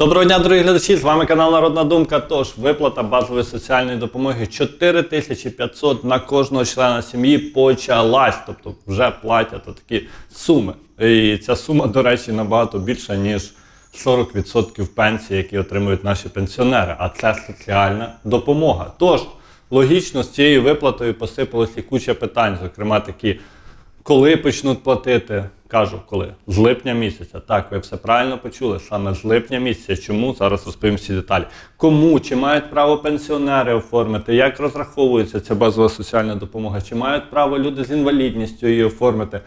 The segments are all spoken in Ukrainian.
Доброго дня, дорогі глядачі! З вами канал Народна Думка. Тож виплата базової соціальної допомоги 4500 на кожного члена сім'ї почалась. Тобто вже платять такі суми. І ця сума, до речі, набагато більша, ніж 40% пенсії, які отримують наші пенсіонери. А це соціальна допомога. Тож, логічно, з цією виплатою посипалося куча питань, зокрема такі. Коли почнуть платити? Кажу, коли? З липня місяця. Так, ви все правильно почули. Саме з липня місяця. Чому? Зараз розповім всі деталі. Кому? Чи мають право пенсіонери оформити? Як розраховується ця базова соціальна допомога? Чи мають право люди з інвалідністю її оформити?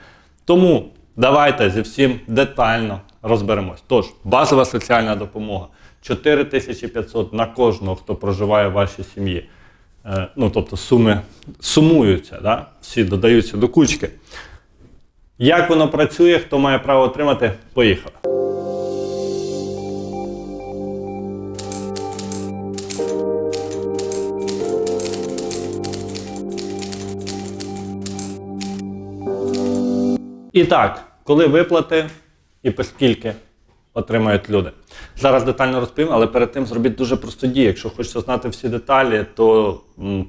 Тому давайте зі всім детально розберемось. Тож, базова соціальна допомога 4500 на кожного, хто проживає в вашій сім'ї. Е, ну, тобто суми сумуються, да? всі додаються до кучки. Як воно працює, хто має право отримати, поїхали. І так, коли виплати і по скільки отримають люди. Зараз детально розповім, але перед тим зробіть дуже просту дію. Якщо хочете знати всі деталі, то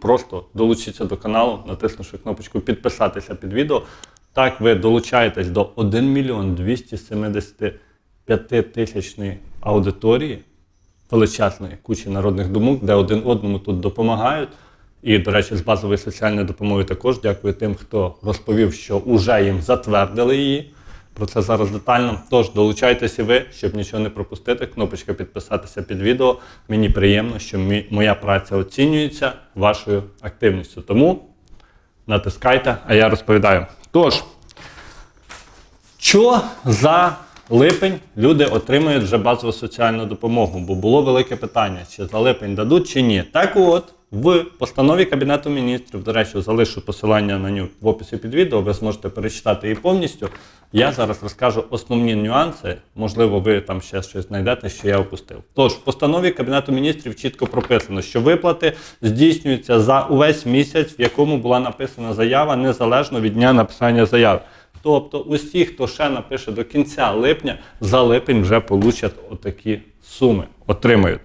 просто долучіться до каналу, натиснувши кнопочку підписатися під відео. Так ви долучаєтесь до 1 мільйон 275 тисячної аудиторії величезної кучі народних думок, де один одному тут допомагають. І, до речі, з базової соціальної допомоги також дякую тим, хто розповів, що вже їм затвердили її. Про це зараз детально. Тож долучайтеся ви, щоб нічого не пропустити. Кнопочка підписатися під відео. Мені приємно, що моя праця оцінюється вашою активністю. Тому натискайте, а я розповідаю. Тож, що за липень люди отримують вже базову соціальну допомогу? Бо було велике питання, чи за липень дадуть, чи ні. Так от, в постанові Кабінету міністрів, до речі, залишу посилання на нього в описі під відео, ви зможете перечитати її повністю. Я зараз розкажу основні нюанси. Можливо, ви там ще щось знайдете, що я опустив. Тож, в постанові Кабінету міністрів чітко прописано, що виплати здійснюються за увесь місяць, в якому була написана заява, незалежно від дня написання заяви. Тобто усі, хто ще напише до кінця липня, за липень вже получать отакі суми, отримають.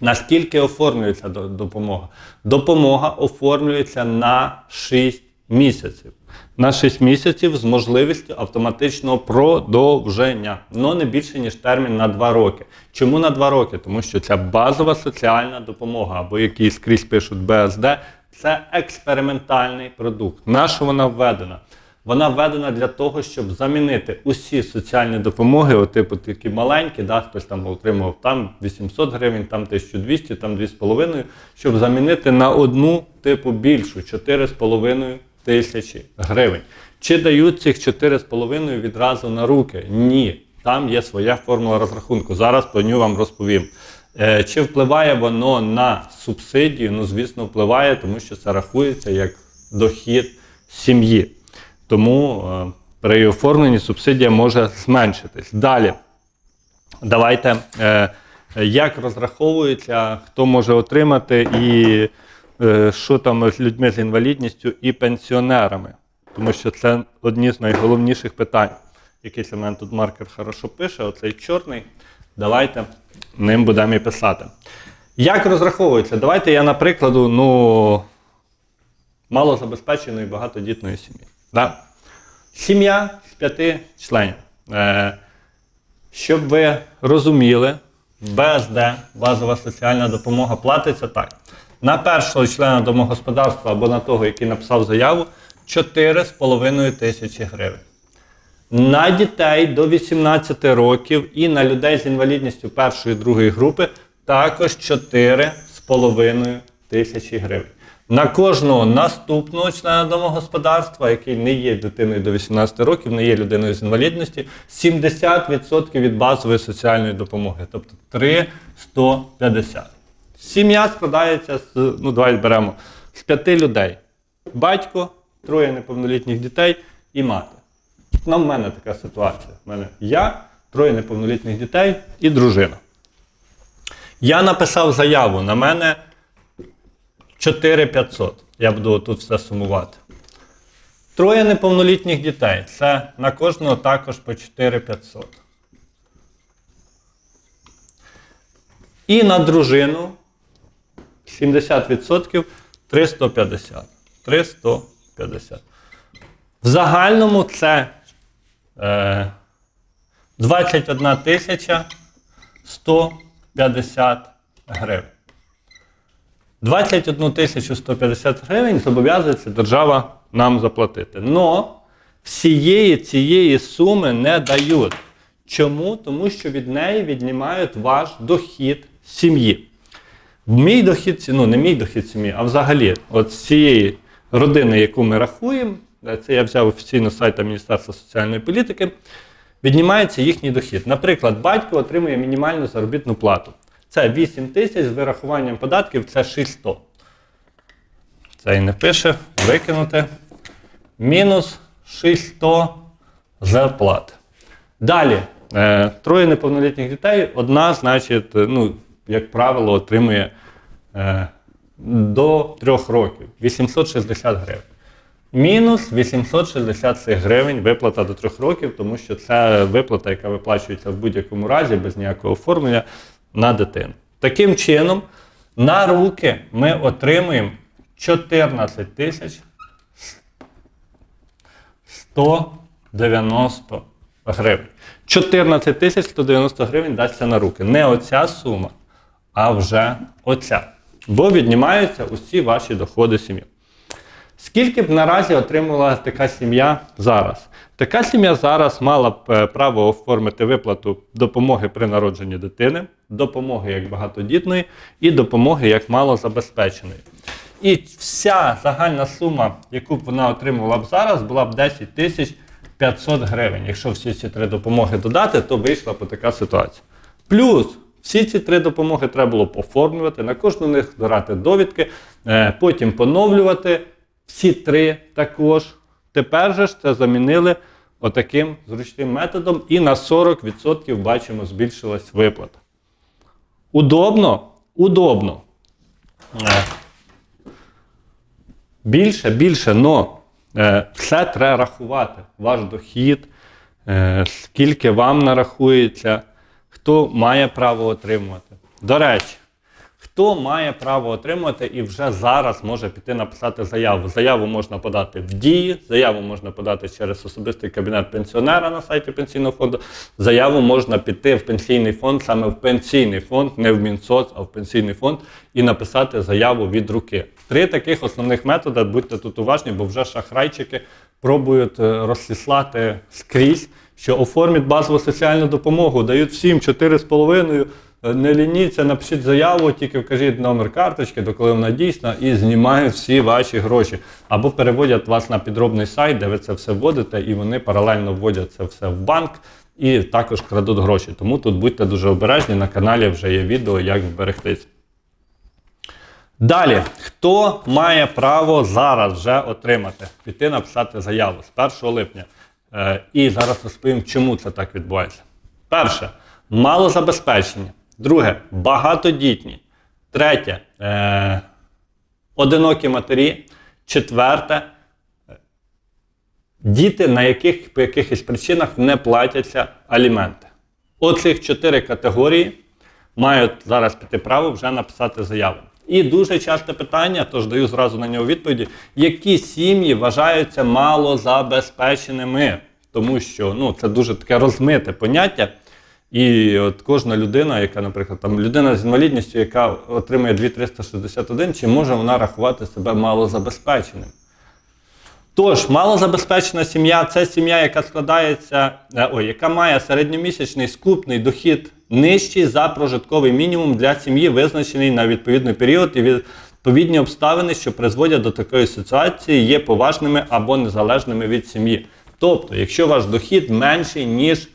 Наскільки оформлюється допомога? Допомога оформлюється на 6 місяців. На 6 місяців з можливістю автоматичного продовження, але не більше, ніж термін на 2 роки. Чому на 2 роки? Тому що ця базова соціальна допомога, або який скрізь пишуть БСД, це експериментальний продукт. На що вона введена? Вона введена для того, щоб замінити усі соціальні допомоги, от, типу такі маленькі, да, хтось там отримував там 800 гривень, там 1200, там 2,5, щоб замінити на одну типу більшу 4,5 тисячі гривень. Чи дають цих 4,5 відразу на руки? Ні. Там є своя формула розрахунку. Зараз про нього вам розповім. Е, Чи впливає воно на субсидію? Ну, звісно, впливає, тому що це рахується як дохід сім'ї. Тому е, при оформленні субсидія може зменшитись. Далі. Давайте, е, як розраховується, хто може отримати і е, що там з людьми з інвалідністю і пенсіонерами. Тому що це одні з найголовніших питань. Якийсь у мене тут маркер хорошо пише, оцей чорний. Давайте ним будемо і писати. Як розраховується? Давайте я на прикладу, ну, малозабезпеченої багатодітної сім'ї. Да? Сім'я з п'яти членів. Е, щоб ви розуміли, БСД, базова соціальна допомога, платиться так. На першого члена домогосподарства або на того, який написав заяву, 4,5 тисячі гривень. На дітей до 18 років і на людей з інвалідністю першої і другої групи також 4,5 тисячі гривень. На кожного наступного члена домогосподарства, який не є дитиною до 18 років, не є людиною з інвалідності, 70% від базової соціальної допомоги, тобто 3,150. Сім'я складається з, ну давайте беремо, з п'яти людей: батько, троє неповнолітніх дітей і мати. Ну, в мене така ситуація. У мене я, троє неповнолітніх дітей і дружина. Я написав заяву, на мене 4500. Я буду тут все сумувати. Троє неповнолітніх дітей. Це на кожного також по 4500. І на дружину 70% 350. 350. В загальному це е, 21 тисяча 150 гривень. 21 тисячу 150 гривень зобов'язується держава нам заплатити. Но всієї цієї суми не дають. Чому? Тому що від неї віднімають ваш дохід сім'ї. Мій дохід, ну не мій дохід сім'ї, а взагалі, от з цієї родини, яку ми рахуємо, це я взяв офіційно з сайту Міністерства соціальної політики, віднімається їхній дохід. Наприклад, батько отримує мінімальну заробітну плату. Це 8 тисяч з вирахуванням податків це 600. Це і не пише, викинути. Мінус 600 зарплат. Далі, е, троє неповнолітніх дітей, одна, значить, ну, як правило, отримує е, до 3 років 860 гривень. Мінус 860 гривень виплата до 3 років, тому що це виплата, яка виплачується в будь-якому разі без ніякого оформлення на дитину. Таким чином, на руки ми отримуємо 14 тисяч 190 гривень. 14 тисяч 190 гривень дасться на руки. Не оця сума, а вже оця. Бо віднімаються усі ваші доходи сім'ї. Скільки б наразі отримувала така сім'я зараз? Така сім'я зараз мала б е, право оформити виплату допомоги при народженні дитини, допомоги як багатодітної і допомоги як малозабезпеченої. І вся загальна сума, яку б вона отримувала б зараз, була б 10 тисяч 500 гривень. Якщо всі ці три допомоги додати, то вийшла б така ситуація. Плюс всі ці три допомоги треба було б оформлювати, на кожну них збирати довідки, е, потім поновлювати. Всі три також. Тепер же ж це замінили отаким зручним методом, і на 40% бачимо, збільшилась виплата. Удобно? Удобно. Е, Більше, більше, но е, все треба рахувати. Ваш дохід, е, скільки вам нарахується, хто має право отримувати. До речі, хто має право отримувати і вже зараз може піти написати заяву. Заяву можна подати в дії, заяву можна подати через особистий кабінет пенсіонера на сайті пенсійного фонду. Заяву можна піти в пенсійний фонд, саме в пенсійний фонд, не в Мінсоц, а в пенсійний фонд, і написати заяву від руки. Три таких основних методи, будьте тут уважні, бо вже шахрайчики пробують е, розсіслати скрізь, що оформіть базову соціальну допомогу, дають всім 4,5. Е, Не лініться, напишіть заяву, тільки вкажіть номер карточки, до коли вона дійсна, і знімають всі ваші гроші. Або переводять вас на підробний сайт, де ви це все вводите, і вони паралельно вводять це все в банк і також крадуть гроші. Тому тут будьте дуже обережні. На каналі вже є відео, як вберегтися. Далі, хто має право зараз вже отримати, піти написати заяву з 1 липня. Е, і зараз розповім, чому це так відбувається. Перше, малозабезпечення. Друге, багатодітні. Третє, е, одинокі матері. Четверте, діти, на яких по якихось причинах не платяться аліменти. Оцих чотири категорії мають зараз піти право вже написати заяву. І дуже часте питання, тож даю зразу на нього відповіді, які сім'ї вважаються малозабезпеченими, тому що ну, це дуже таке розмите поняття. І от кожна людина, яка, наприклад, там людина з інвалідністю, яка отримує 2361, чи може вона рахувати себе малозабезпеченим? Тож, малозабезпечена сім'я це сім'я, яка складається, е, ой, яка має середньомісячний скупний дохід нижчий за прожитковий мінімум для сім'ї, визначений на відповідний період, і відповідні обставини, що призводять до такої ситуації, є поважними або незалежними від сім'ї. Тобто, якщо ваш дохід менший, ніж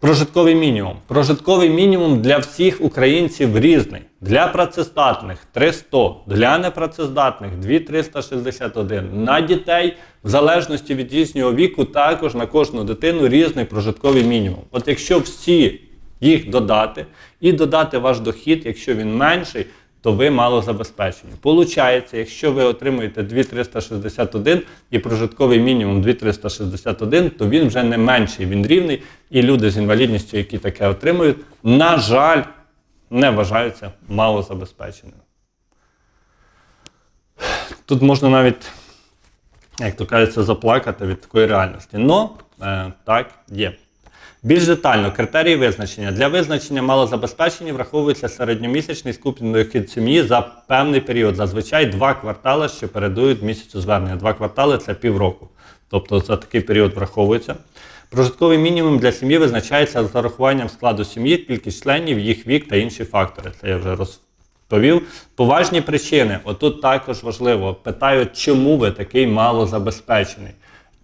Прожитковий мінімум. Прожитковий мінімум для всіх українців різний. Для працездатних 300, для непрацездатних 2361. На дітей, в залежності від їхнього віку, також на кожну дитину різний прожитковий мінімум. От якщо всі їх додати і додати ваш дохід, якщо він менший, то ви мало забезпечені. Получається, якщо ви отримуєте 2361 і прожитковий мінімум 2361, то він вже не менший, він рівний. І люди з інвалідністю, які таке отримують, на жаль, не вважаються малозабезпеченими. Тут можна навіть, як то кажеться, заплакати від такої реальності. Но е, так є. Більш детально, критерії визначення. Для визначення малозабезпечення враховується середньомісячний скупний дохід сім'ї за певний період. Зазвичай два квартали, що передують місяцю звернення. Два квартали це півроку. Тобто за такий період враховується. Прожитковий мінімум для сім'ї визначається з зарахуванням складу сім'ї, кількість членів, їх вік та інші фактори. Це я вже розповів. Поважні причини. Отут також важливо. Питають, чому ви такий малозабезпечений?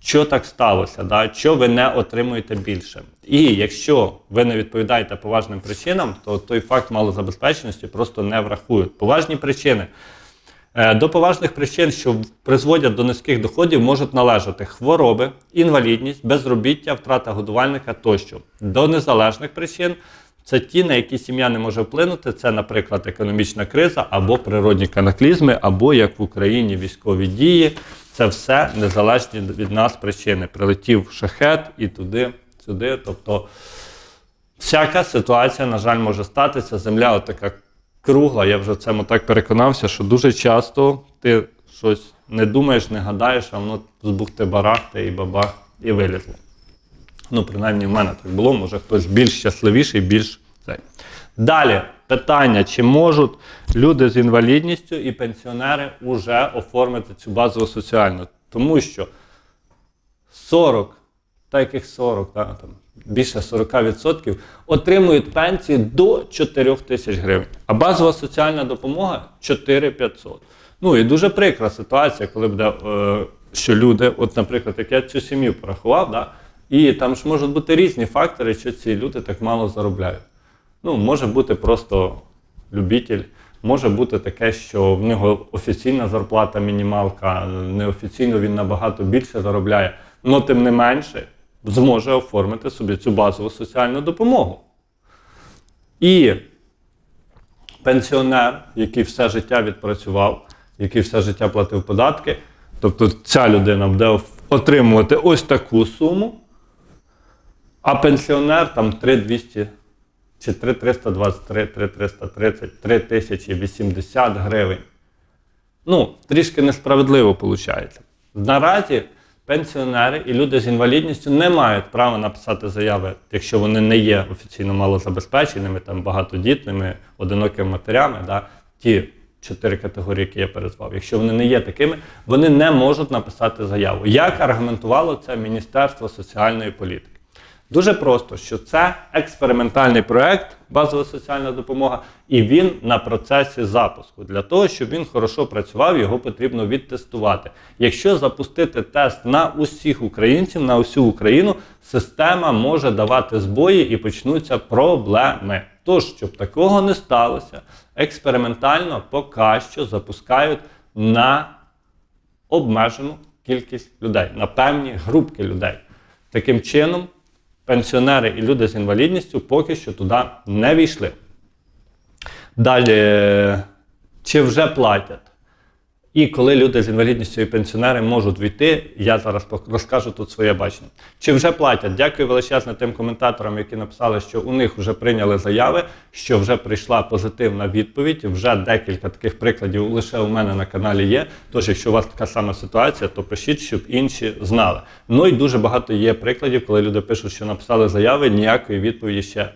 Що так сталося? Да? Що ви не отримуєте більше? І якщо ви не відповідаєте поважним причинам, то той факт малозабезпеченості просто не врахують. Поважні причини. Е, До поважних причин, що призводять до низьких доходів, можуть належати хвороби, інвалідність, безробіття, втрата годувальника тощо. До незалежних причин це ті, на які сім'я не може вплинути. Це, наприклад, економічна криза або природні канаклізми, або як в Україні військові дії. Це все незалежні від нас причини. Прилетів шахет і туди, сюди. Тобто всяка ситуація, на жаль, може статися. Земля отака кругла. Я вже в цьому так переконався, що дуже часто ти щось не думаєш, не гадаєш, а воно збухте барахте і бабах, і вилізло. Ну, принаймні, в мене так було, може хтось більш щасливіший, більш цей. Далі питання: чи можуть люди з інвалідністю і пенсіонери вже оформити цю базову соціальну? Тому що 40, та яких 40, та, там, більше 40% отримують пенсії до 4 тисяч гривень, а базова соціальна допомога 4500. Ну і дуже прикра ситуація, коли буде, е, що люди, от, наприклад, як я цю сім'ю порахував, да, і там ж можуть бути різні фактори, що ці люди так мало заробляють. Ну, може бути просто любитель, може бути таке, що в нього офіційна зарплата мінімалка, неофіційно він набагато більше заробляє, але тим не менше зможе оформити собі цю базову соціальну допомогу. І пенсіонер, який все життя відпрацював, який все життя платив податки, тобто ця людина буде отримувати ось таку суму, а пенсіонер там 3200 чи 3323, 3330, 3080 гривень. Ну, трішки несправедливо виходить. Наразі пенсіонери і люди з інвалідністю не мають права написати заяви, якщо вони не є офіційно малозабезпеченими, там багатодітними, одинокими матерями, да, ті чотири категорії, які я перезвав. Якщо вони не є такими, вони не можуть написати заяву. Як аргументувало це Міністерство соціальної політики? Дуже просто, що це експериментальний проект, базова соціальна допомога, і він на процесі запуску. Для того, щоб він хорошо працював, його потрібно відтестувати. Якщо запустити тест на усіх українців, на усю Україну, система може давати збої і почнуться проблеми. Тож, щоб такого не сталося, експериментально поки що запускають на обмежену кількість людей, на певні групки людей. Таким чином, пенсіонери і люди з інвалідністю поки що туди не війшли. Далі, чи вже платять? І коли люди з інвалідністю і пенсіонери можуть війти, я зараз розкажу тут своє бачення. Чи вже платять? Дякую величезно тим коментаторам, які написали, що у них вже прийняли заяви, що вже прийшла позитивна відповідь. Вже декілька таких прикладів лише у мене на каналі є. Тож, якщо у вас така сама ситуація, то пишіть, щоб інші знали. Ну і дуже багато є прикладів, коли люди пишуть, що написали заяви, ніякої відповіді ще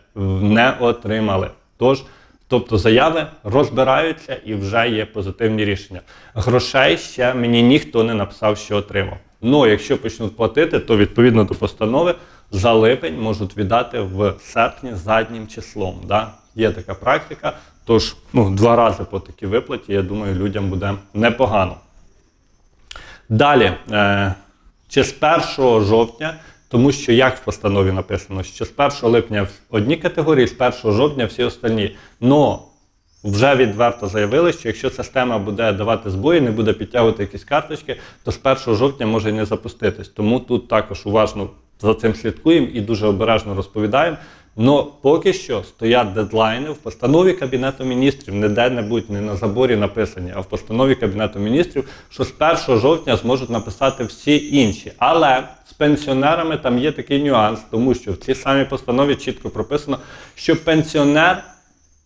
не отримали. Тож. Тобто заяви розбираються і вже є позитивні рішення. Грошей ще мені ніхто не написав, що отримав. Ну, якщо почнуть платити, то відповідно до постанови за липень можуть віддати в серпні заднім числом. Да? Є така практика. Тож ну, два рази по такій виплаті, я думаю, людям буде непогано. Далі, е, чи з 1 жовтня, тому що як в постанові написано, що з 1 липня в одні категорії, з 1 жовтня всі остальні. Но вже відверто заявили, що якщо система буде давати збої, не буде підтягувати якісь карточки, то з 1 жовтня може і не запуститись. Тому тут також уважно за цим слідкуємо і дуже обережно розповідаємо. Но поки що стоять дедлайни в постанові Кабінету міністрів, не де-небудь, не на заборі написані, а в постанові Кабінету міністрів, що з 1 жовтня зможуть написати всі інші. Але пенсіонерами там є такий нюанс, тому що в цій самій постанові чітко прописано, що пенсіонер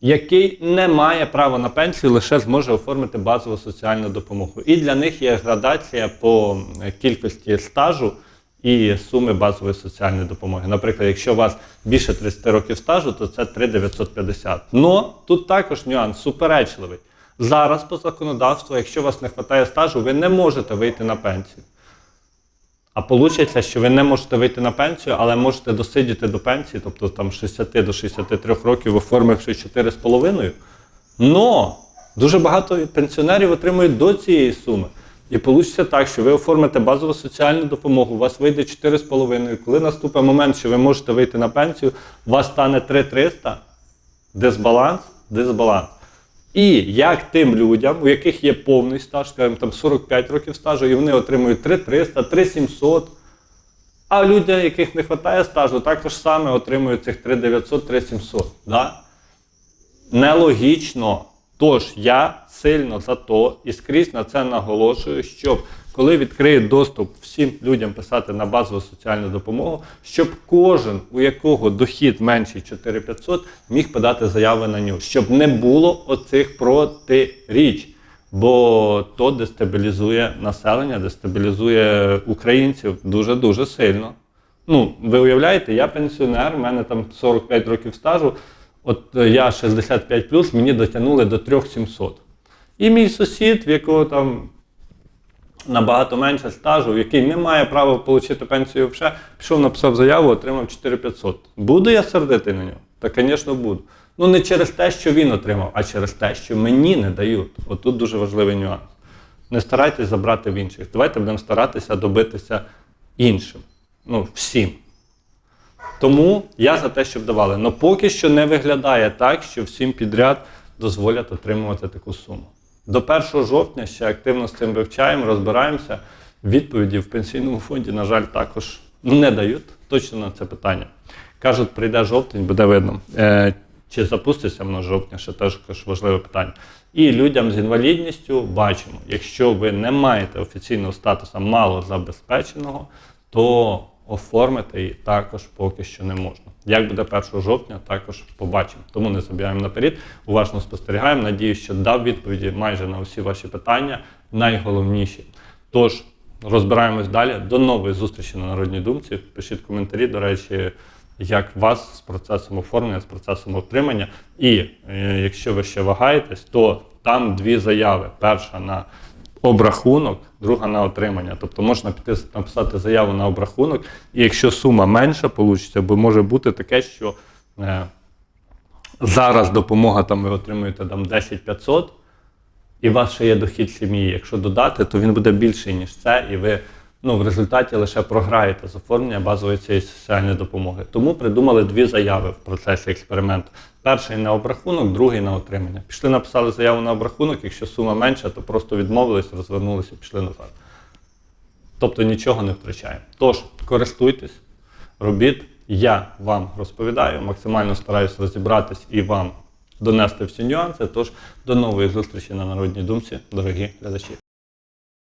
який не має права на пенсію, лише зможе оформити базову соціальну допомогу. І для них є градація по е, кількості стажу і суми базової соціальної допомоги. Наприклад, якщо у вас більше 30 років стажу, то це 3,950. Но тут також нюанс суперечливий. Зараз по законодавству, якщо у вас не вистачає стажу, ви не можете вийти на пенсію. А виходить, що ви не можете вийти на пенсію, але можете досидіти до пенсії, тобто там з 60 до 63 років, оформивши 4,5. Но дуже багато пенсіонерів отримують до цієї суми. І вийде так, що ви оформите базову соціальну допомогу, у вас вийде 4,5. Коли наступить момент, що ви можете вийти на пенсію, у вас стане 3,300, дисбаланс, дисбаланс. І як тим людям, у яких є повний стаж, скажімо, там 45 років стажу, і вони отримують 3300, 3700, а людям, яких не вистачає стажу, також саме отримують цих 3900, 3700. Да? Нелогічно. Тож я сильно за то і скрізь на це наголошую, щоб коли відкриють доступ всім людям писати на базову соціальну допомогу, щоб кожен, у якого дохід менший 4500, міг подати заяви на нього, щоб не було оцих протиріч. Бо то дестабілізує населення, дестабілізує українців дуже-дуже сильно. Ну, ви уявляєте, я пенсіонер, у мене там 45 років стажу, от я 65 мені дотягнули до 3700. І мій сусід, в якого там набагато менше стажу, який не має права отримати пенсію вже, пішов, написав заяву, отримав 4500. Буду я сердити на нього? Та, звісно, буду. Ну не через те, що він отримав, а через те, що мені не дають. От тут дуже важливий нюанс. Не старайтесь забрати в інших. Давайте будемо старатися добитися іншим. Ну, всім. Тому я за те, щоб давали. Але поки що не виглядає так, що всім підряд дозволять отримувати таку суму. До 1 жовтня ще активно з цим вивчаємо, розбираємося. Відповіді в пенсійному фонді, на жаль, також не дають точно на це питання. Кажуть, прийде жовтень, буде видно. Е, чи запуститься воно жовтня, ще теж важливе питання. І людям з інвалідністю бачимо, якщо ви не маєте офіційного статусу малозабезпеченого, то оформити її також поки що не можна. Як буде 1 жовтня, також побачимо. Тому не забігаємо наперед, уважно спостерігаємо. Надію, що дав відповіді майже на усі ваші питання, найголовніші. Тож розбираємось далі. До нової зустрічі на Народній думці. Пишіть коментарі, до речі, як вас з процесом оформлення, з процесом отримання. І е, якщо ви ще вагаєтесь, то там дві заяви. Перша на обрахунок, друга на отримання. Тобто можна піти написати заяву на обрахунок, і якщо сума менша вийде, бо може бути таке, що е, зараз допомога там ви отримуєте там 10 500, і у вас ще є дохід сім'ї. Якщо додати, то він буде більший, ніж це, і ви ну, в результаті лише програєте з оформлення базової цієї соціальної допомоги. Тому придумали дві заяви в процесі експерименту. Перший на обрахунок, другий на отримання. Пішли, написали заяву на обрахунок, якщо сума менша, то просто відмовились, розвернулися і пішли назад. Тобто нічого не втрачаємо. Тож, користуйтесь, робіть. Я вам розповідаю, максимально стараюся розібратись і вам донести всі нюанси. Тож до нової зустрічі на Народній думці, дорогі глядачі.